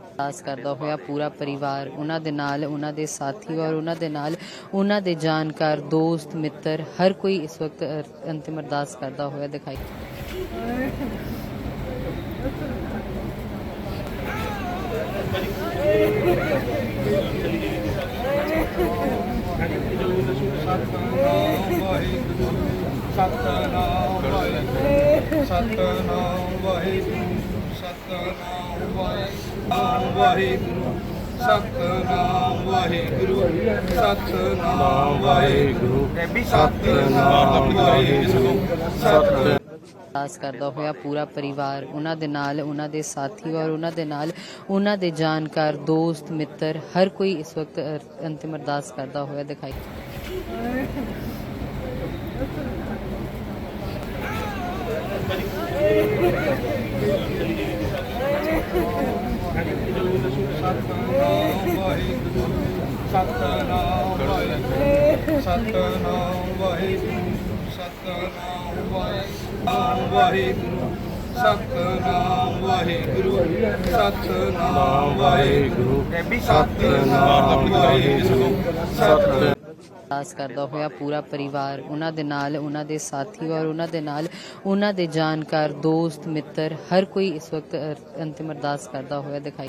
ਅਰਦਾਸ ਕਰਦਾ ਹੋਇਆ ਪੂਰਾ ਪਰਿਵਾਰ, ਉਹਨਾਂ ਦੇ ਨਾਲ, ਉਹਨਾਂ ਦੇ ਸਾਥੀ ਔਰ ਉਹਨਾਂ ਦੇ ਨਾਲ, ਉਹਨਾਂ ਦੇ ਜਾਣਕਾਰ, ਦੋਸਤ, ਮਿੱਤਰ, ਹਰ ਕੋਈ ਇਸ ਵਕਤ ਅੰਤਿਮ ਅਰਦਾਸ ਕਰਦਾ ਹੋਇਆ ਦਿਖਾਈ ਸਤਨਾਮ ਵਾਹਿਗੁਰੂ ਸਤਨਾਮ ਵਾਹਿਗੁਰੂ। ਸਤਨਾਮ ਵਾਹਿਗੁਰੂ ਸਤਨਾਮ ਵਾਹਿਗੁਰੂ ਸਤਨਾਮ ਵਾਹਿਗੁਰੂ ਸਤਨਾਮ ਵਾਹਿਗੁਰੂ ਸਤਨਾਮ ਅਰਦਾਸ ਕਰਦਾ ਹੋਇਆ ਪੂਰਾ ਪਰਿਵਾਰ, ਉਹਨਾਂ ਦੇ ਨਾਲ, ਉਹਨਾਂ ਦੇ ਸਾਥੀ ਔਰ ਉਹਨਾਂ ਦੇ ਨਾਲ, ਉਹਨਾਂ ਦੇ ਜਾਣਕਾਰ, ਦੋਸਤ, ਮਿੱਤਰ, ਹਰ ਕੋਈ ਇਸ ਵਕਤ ਅੰਤਿਮ ਅਰਦਾਸ ਕਰਦਾ ਹੋਇਆ ਦਿਖਾਈ ਸਤਨਾਮ ਵਾਹਿਗੁਰੂ ਸਤਨਾਮ ਵਾਹਿਗੁਰੂ ਸਤਨਾਮ ਵਾਹਿਗੁਰੂ ਸਤਨਾਮ ਵਾਹਿਗੁਰੂ ਸਤਨਾਮ ਵਾਹਿਗੁਰੂ ਸਤਨਾਮ ਵਾਹਿਗੁਰੂ ਸਤਨਾਮ ਵਾਹਿਗੁਰੂ ਸਤਨਾਮ ਅਰਦਾਸ ਕਰਦਾ ਹੋਇਆ ਪੂਰਾ ਪਰਿਵਾਰ, ਉਹਨਾਂ ਦੇ ਨਾਲ, ਉਹਨਾਂ ਦੇ ਸਾਥੀ ਔਰ ਉਹਨਾਂ ਦੇ ਨਾਲ, ਉਹਨਾਂ ਦੇ ਜਾਣਕਾਰ, ਦੋਸਤ, ਮਿੱਤਰ, ਹਰ ਕੋਈ ਇਸ ਵਕਤ ਅੰਤਿਮ ਅਰਦਾਸ ਕਰਦਾ ਹੋਇਆ ਦਿਖਾਈ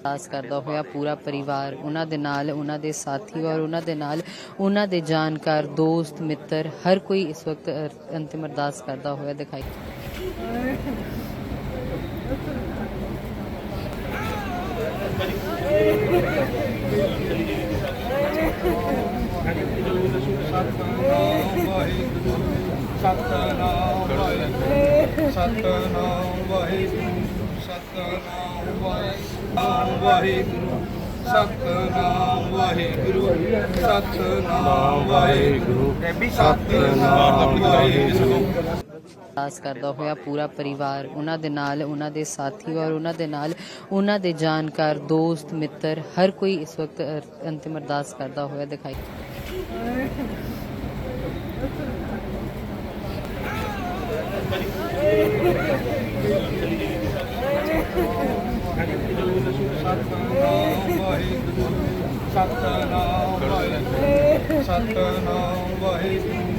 ਅਰਦਾਸ ਕਰਦਾ ਹੋਇਆ ਪੂਰਾ ਪਰਿਵਾਰ, ਉਹਨਾਂ ਦੇ ਨਾਲ, ਉਹਨਾਂ ਦੇ ਸਾਥੀ ਔਰ ਉਹਨਾਂ ਦੇ ਨਾਲ, ਉਹਨਾਂ ਦੇ ਜਾਣਕਾਰ, ਦੋਸਤ, ਮਿੱਤਰ, ਹਰ ਕੋਈ ਇਸ ਵਕਤ ਅੰਤਿਮ ਅਰਦਾਸ ਕਰਦਾ ਹੋਇਆ ਦਿਖਾਈ ਸਤਨਾਮ ਵਾਹਿਗੁਰੂ ਸਤਨਾਮ ਵਾਹਿਗੁਰੂ। ਸਤਨਾਮ ਵਾਹਿਗੁਰੂ ਵਾਹਿਗੁਰੂ ਸਤਨਾਮ ਵਾਹਿਗੁਰੂ ਸਤਨਾਮ ਵਾਹਿਗੁਰੂ ਸਤਨਾਮ ਵਾਹਿਗੁਰੂ ਅਰਦਾਸ ਕਰਦਾ ਹੋਇਆ ਪੂਰਾ ਪਰਿਵਾਰ, ਉਹਨਾਂ ਦੇ ਨਾਲ, ਉਹਨਾਂ ਦੇ ਸਾਥੀ ਔਰ ਉਹਨਾਂ ਦੇ ਨਾਲ, ਉਹਨਾਂ ਦੇ ਜਾਣਕਾਰ, ਦੋਸਤ, ਮਿੱਤਰ, ਹਰ ਕੋਈ ਇਸ ਵਕਤ ਅੰਤਿਮ ਅਰਦਾਸ ਕਰਦਾ ਹੋਇਆ ਦਿਖਾਈ। ਸਤਨਾਮ ਵਾਹਿਗੁਰੂ ਸਤਨਾਮ ਵਾਹਿਗੁਰੂ ਸਤਨਾਮ ਵਾਹਿਗੁਰੂ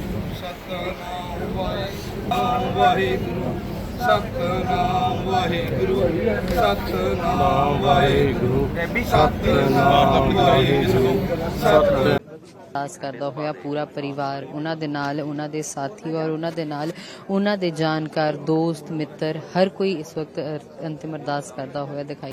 ਸਤਨਾਮ ਵਾਹਿਗੁਰੂ ਸਤਨਾਮ ਵਾਹਿਗੁਰੂ ਸਤਨਾਮ ਵਾਹਿਗੁਰੂ ਸਤਨਾਮ ਅਰਦਾਸ ਕਰਦਾ ਹੋਇਆ ਪੂਰਾ ਪਰਿਵਾਰ, ਉਹਨਾਂ ਦੇ ਨਾਲ, ਉਹਨਾਂ ਦੇ ਸਾਥੀ ਔਰ ਉਹਨਾਂ ਦੇ ਨਾਲ, ਉਹਨਾਂ ਦੇ ਜਾਣਕਾਰ, ਦੋਸਤ, ਮਿੱਤਰ, ਹਰ ਕੋਈ ਇਸ ਵਕਤ ਅੰਤਿਮ ਅਰਦਾਸ ਕਰਦਾ ਹੋਇਆ ਦਿਖਾਈ